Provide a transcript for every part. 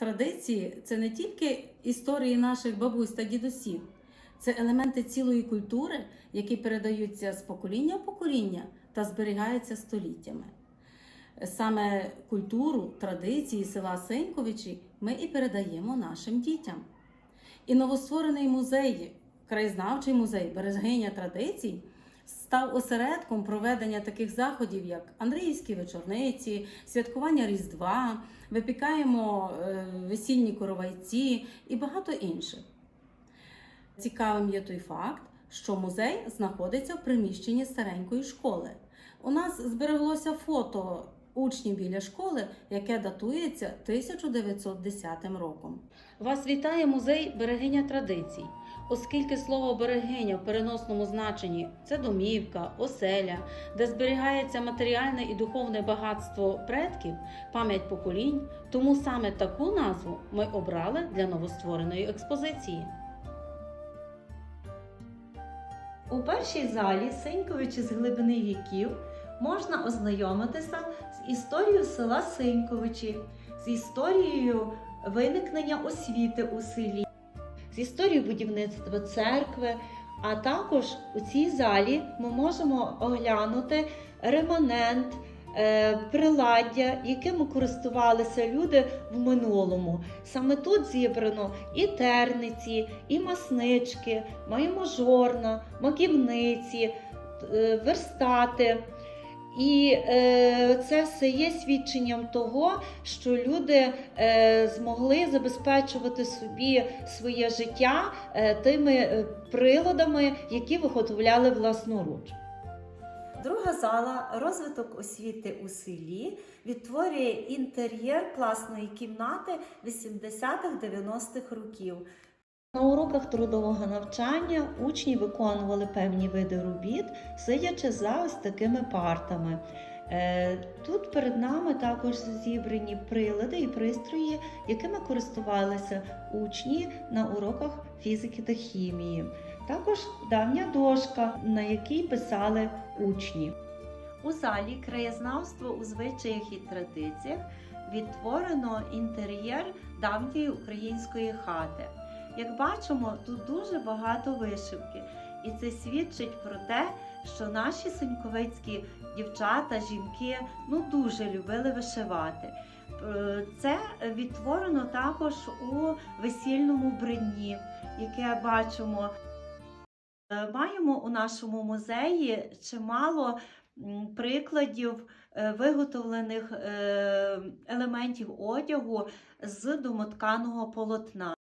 Традиції це не тільки історії наших бабусь та дідусів, це елементи цілої культури, які передаються з покоління в покоління та зберігаються століттями. Саме культуру, традиції села Сеньковичі ми і передаємо нашим дітям. І новостворений музей, краєзнавчий музей Берегиня традицій став осередком проведення таких заходів, як Андріївські вечорниці, святкування Різдва, випікаємо е, весільні коровайці і багато інших. Цікавим є той факт, що музей знаходиться в приміщенні старенької школи. У нас збереглося фото учнів біля школи, яке датується 1910 роком. Вас вітає музей берегиня традицій. Оскільки слово берегиня в переносному значенні це домівка, оселя, де зберігається матеріальне і духовне багатство предків, пам'ять поколінь, тому саме таку назву ми обрали для новоствореної експозиції. У першій залі Синьковичі з глибини віків можна ознайомитися з історією села Синьковичі, з історією виникнення освіти у селі, з історією будівництва церкви. А також у цій залі ми можемо оглянути реманент, е, приладдя, якими користувалися люди в минулому. Саме тут зібрано і терниці, і маснички, маємо жорна, маківниці, е, верстати. І е, це все є свідченням того, що люди е, змогли забезпечувати собі своє життя е, тими приладами, які виготовляли власноруч. Друга зала розвиток освіти у селі відтворює інтер'єр класної кімнати 80-х-90-х років. На уроках трудового навчання учні виконували певні види робіт, сидячи за ось такими партами. Е, Тут перед нами також зібрані прилади і пристрої, якими користувалися учні на уроках фізики та хімії. Також давня дошка, на якій писали учні. У залі краєзнавство у звичаях і традиціях відтворено інтер'єр давньої української хати. Як бачимо, тут дуже багато вишивки, і це свідчить про те, що наші соньковицькі дівчата, жінки ну дуже любили вишивати. Е, Це відтворено також у весільному бренні, яке бачимо. Е, Маємо у нашому музеї чимало прикладів е, виготовлених елементів одягу з домотканого полотна.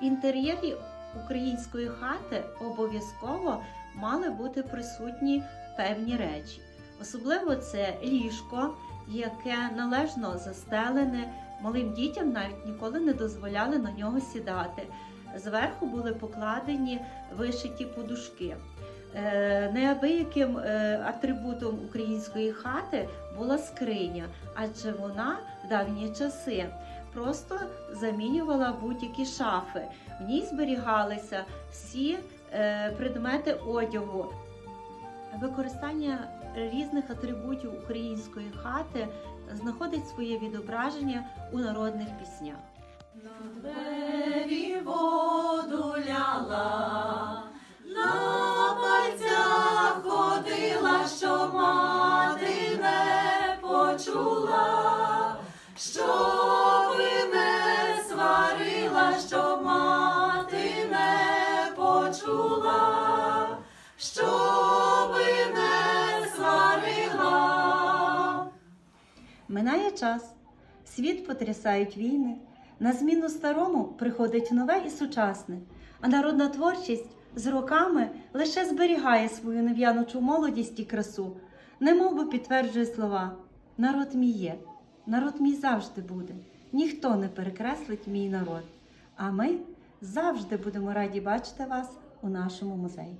В інтер'єрі української хати обов'язково мали бути присутні певні речі. Особливо це ліжко, яке належно застелене. Малим дітям навіть ніколи не дозволяли на нього сідати. Зверху були покладені вишиті подушки. Е, Неабияким е, атрибутом української хати була скриня, адже вона в давні часи просто замінювала будь-які шафи. В ній зберігалися всі е, предмети одягу. Використання різних атрибутів української хати знаходить своє відображення у народних піснях. На двері воду ляла, Минає час, світ потрясають війни. На зміну старому приходить нове і сучасне, а народна творчість з роками лише зберігає свою нев'янучу молодість і красу, немов би підтверджує слова: народ мій є, народ мій завжди буде, ніхто не перекреслить мій народ. А ми завжди будемо раді бачити вас у нашому музеї.